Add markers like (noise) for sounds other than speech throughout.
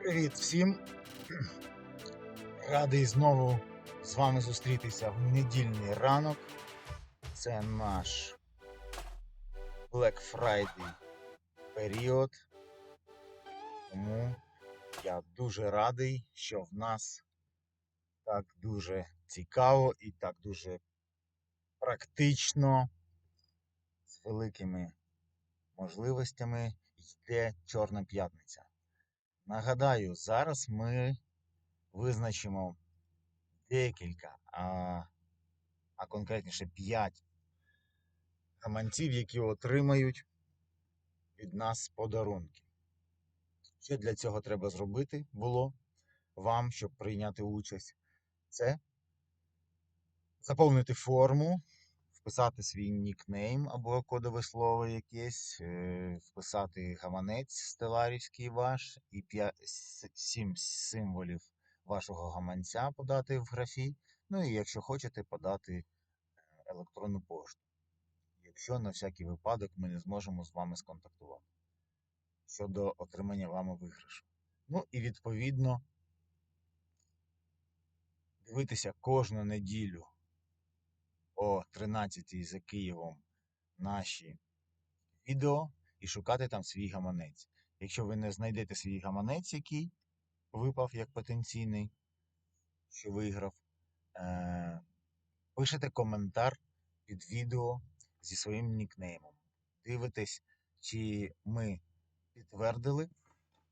Привіт всім! (clears throat) Радий знову з вами зустрітися в недільний ранок. Це наш Black Friday період. Тому я дуже радий, що в нас так дуже цікаво і так дуже практично з великими можливостями йде Чорна п'ятниця. Нагадаю, зараз ми визначимо декілька, а, а конкретніше 5 гаманців, які отримають від нас подарунки. Що для цього треба зробити було вам, щоб прийняти участь? Це заповнити форму, вписати свій нікнейм або кодове слово якесь, е, вписати гаманець стеларівський ваш і 7 символів вашого гаманця подати в графі. Ну і якщо хочете, подати е, електронну пошту. Якщо на всякий випадок ми не зможемо з вами сконтактувати щодо отримання вами виграшу. Ну і відповідно дивитися кожну неділю о 13 за Києвом наші відео і шукати там свій гаманець. Якщо ви не знайдете свій гаманець, який випав як потенційний, що виграв, е- пишете коментар під відео зі своїм нікнеймом. Дивитесь, чи ми підтвердили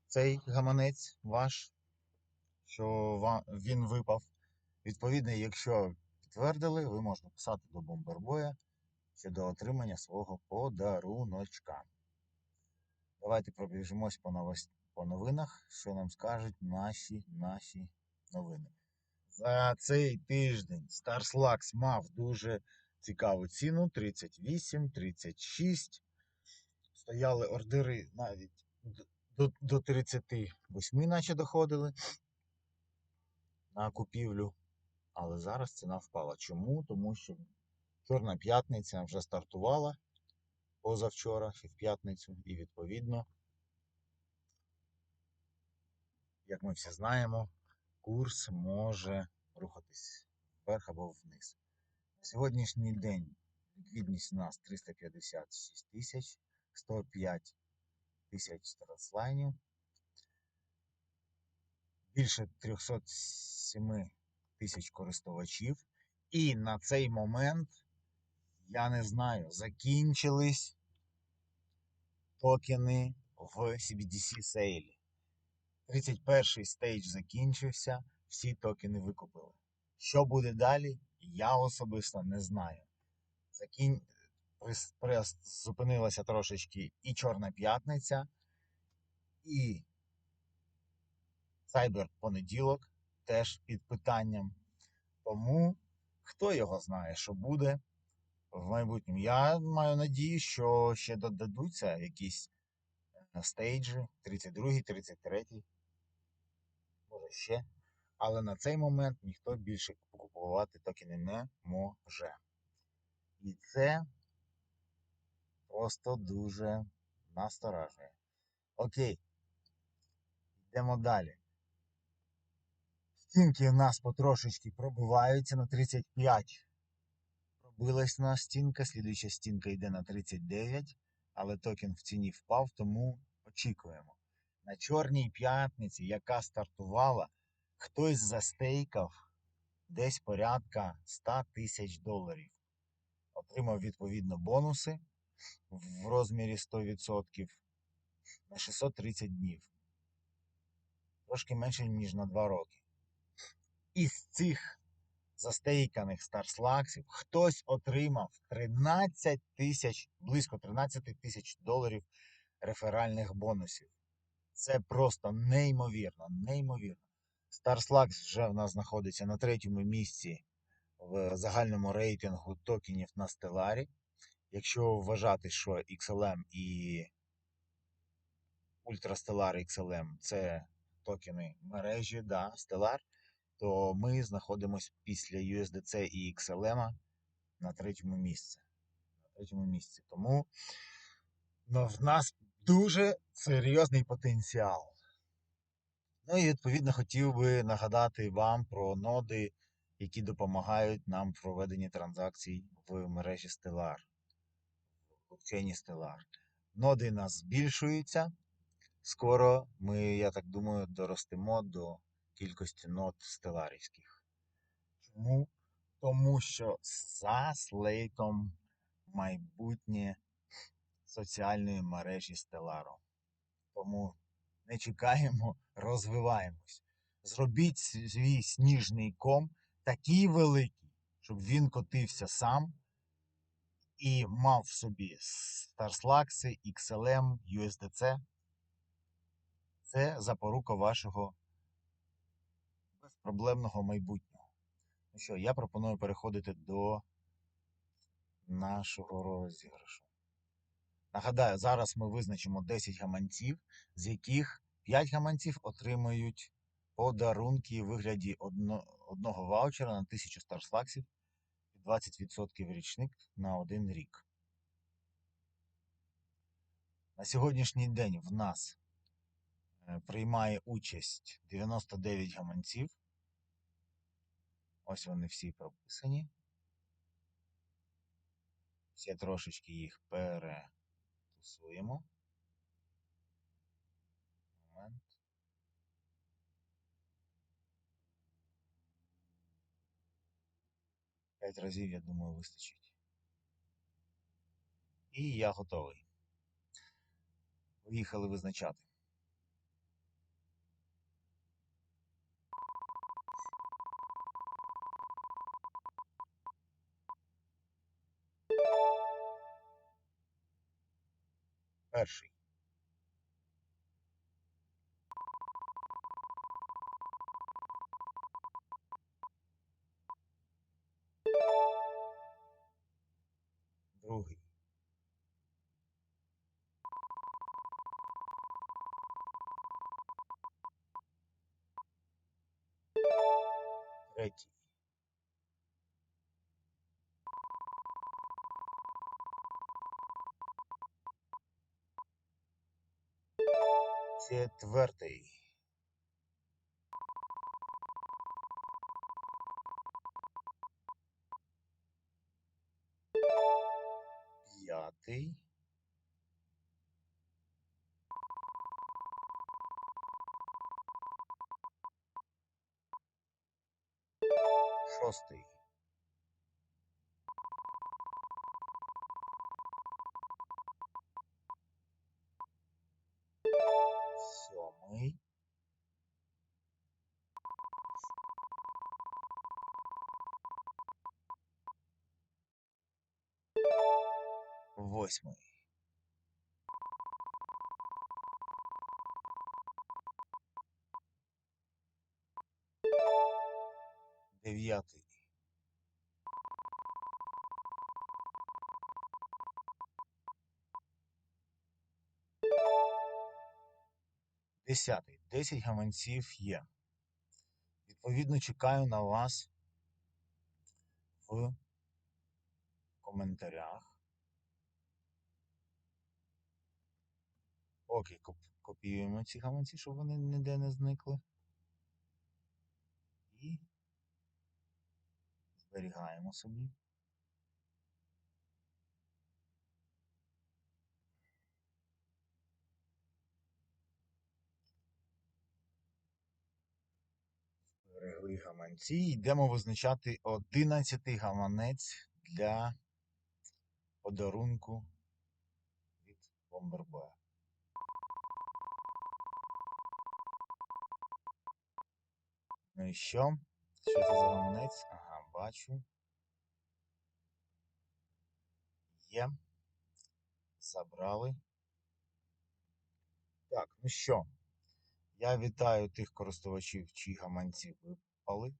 цей гаманець ваш, що він випав. Відповідно, якщо підтвердили, ви можете писати до Бомбербоя щодо отримання свого подаруночка. Давайте пробіжимось по, новос... по новинах, що нам скажуть наші наші новини. За цей тиждень StarSlux мав дуже цікаву ціну 38, 36. Стояли ордери навіть до, до 38, наче доходили на купівлю. Але зараз ціна впала. Чому? Тому що Чорна п'ятниця вже стартувала позавчора чи в п'ятницю, і відповідно, як ми всі знаємо, курс може рухатись вверх або вниз. На сьогоднішній день ліквідність у нас 356 тисяч, 105 тисяч старослайнів, більше 307 тисяч користувачів. І на цей момент, я не знаю, закінчились токени в CBDC сейлі. 31 стейдж закінчився, всі токени викупили. Що буде далі, я особисто не знаю. Закін... Зупинилася трошечки і Чорна п'ятниця, і Cyber понеділок теж під питанням. Тому хто його знає, що буде в майбутньому. Я маю надію, що ще додадуться якісь е, стейджі, 32, 33, може ще. Але на цей момент ніхто більше купувати токени не може. І це просто дуже насторажує. Окей. Йдемо далі. Стінки у нас потрошечки пробиваються на 35. Пробилась у нас стінка, слідуюча стінка йде на 39, але токен в ціні впав, тому очікуємо. На чорній п'ятниці, яка стартувала, хтось застейкав десь порядка 100 тисяч доларів. Отримав відповідно бонуси в розмірі 100% на 630 днів. Трошки менше, ніж на 2 роки. Із цих застейканих старслаксів хтось отримав 13 тисяч, близько 13 тисяч доларів реферальних бонусів. Це просто неймовірно, неймовірно. StarSlux вже в нас знаходиться на третьому місці в загальному рейтингу токенів на Stellar. Якщо вважати, що XLM і Ultrastellar XLM це токени мережі, да, Stellar, то ми знаходимося після USDC і XLM на третьому місці. На третьому місці. Тому ну, в нас дуже серйозний потенціал. Ну і відповідно хотів би нагадати вам про ноди, які допомагають нам в проведенні транзакцій в мережі Stellar, в блокчейні Stellar. Ноди нас збільшуються. Скоро ми, я так думаю, доростемо до кількості нод стеларівських. Чому? Тому що за слейтом майбутнє соціальної мережі Стелару. Тому не чекаємо, (laughs) розвиваємось. Зробіть свій сніжний ком такий великий, щоб він котився сам і мав в собі Starslax, XLM, USDC. Це запорука вашого безпроблемного майбутнього. Ну що, я пропоную переходити до нашого розіграшу. Нагадаю, зараз ми визначимо 10 гаманців, з яких 5 гаманців отримають подарунки у вигляді одно, одного ваучера на 1000 старслаксів і 20% річник на один рік. На сьогоднішній день в нас е, приймає участь 99 гаманців. Ось вони всі прописані. Ще трошечки їх перетусуємо. Момент. П'ять разів, я думаю, вистачить. І я готовий. Поїхали визначати. Третій. Четвертий. П'ятий. Восьмий. Дев'ятий. Десятий. Десять гаманців є. Відповідно, чекаю на вас в коментарях. Окей, коп- копіюємо ці гаманці, щоб вони ніде не зникли. І зберігаємо собі. Зберегли гаманці. Йдемо визначати 11 гаманець для подарунку від Бомбербоя. Ну і що? Що це за гаманець? Ага, бачу. Є. Забрали. Так, ну що? Я вітаю тих користувачів, чиї гаманці випали.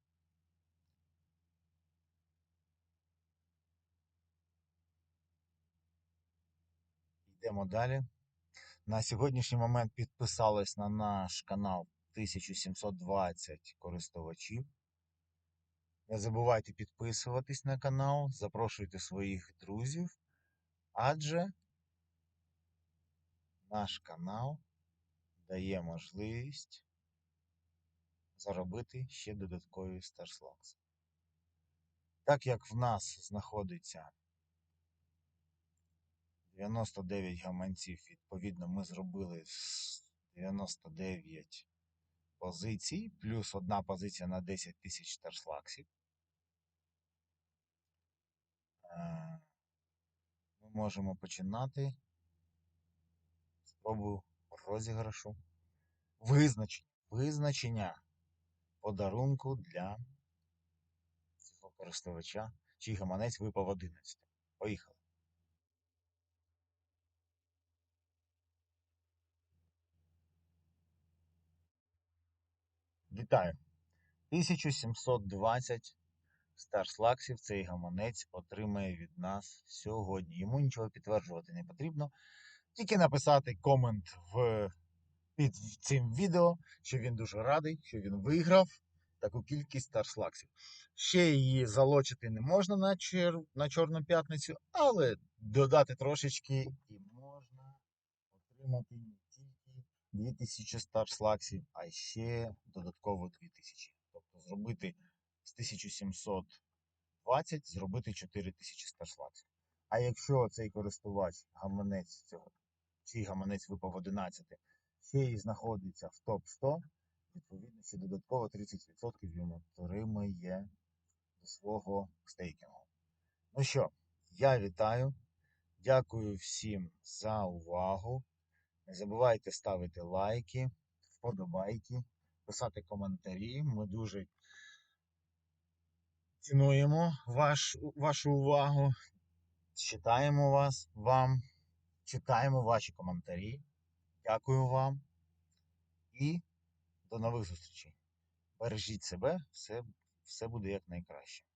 Йдемо далі. На сьогоднішній момент підписались на наш канал 1720 користувачів. Не забувайте підписуватись на канал, запрошуйте своїх друзів, адже наш канал дає можливість заробити ще додаткові старслакс. Так як в нас знаходиться 99 гаманців, відповідно, ми зробили 99 позицій, плюс одна позиція на 10 тисяч старслаксів. Е, Ми можемо починати спробу розіграшу визначення, визначення подарунку для цього користувача, чий гаманець випав 11. Поїхали. Вітаю. 1720 старслаксів цей гаманець отримає від нас сьогодні. Йому нічого підтверджувати не потрібно. Тільки написати комент в під цим відео, що він дуже радий, що він виграв таку кількість старслаксів. Ще її залочити не можна на, чер... на Чорну п'ятницю, але додати трошечки і можна отримати 2000 старслаксів, а ще додатково 2000. Тобто зробити з 1720 зробити 4000 старслаксів. А якщо цей користувач гаманець цього, чий гаманець випав 11, ще й знаходиться в топ-100, відповідно, ще додатково 30% він отримає до свого стейкінгу. Ну що, я вітаю. Дякую всім за увагу. Не забувайте ставити лайки, вподобайки, писати коментарі. Ми дуже цінуємо ваш, вашу увагу. Читаємо вас вам, читаємо ваші коментарі. Дякую вам і до нових зустрічей. Бережіть себе, все, все буде як найкраще.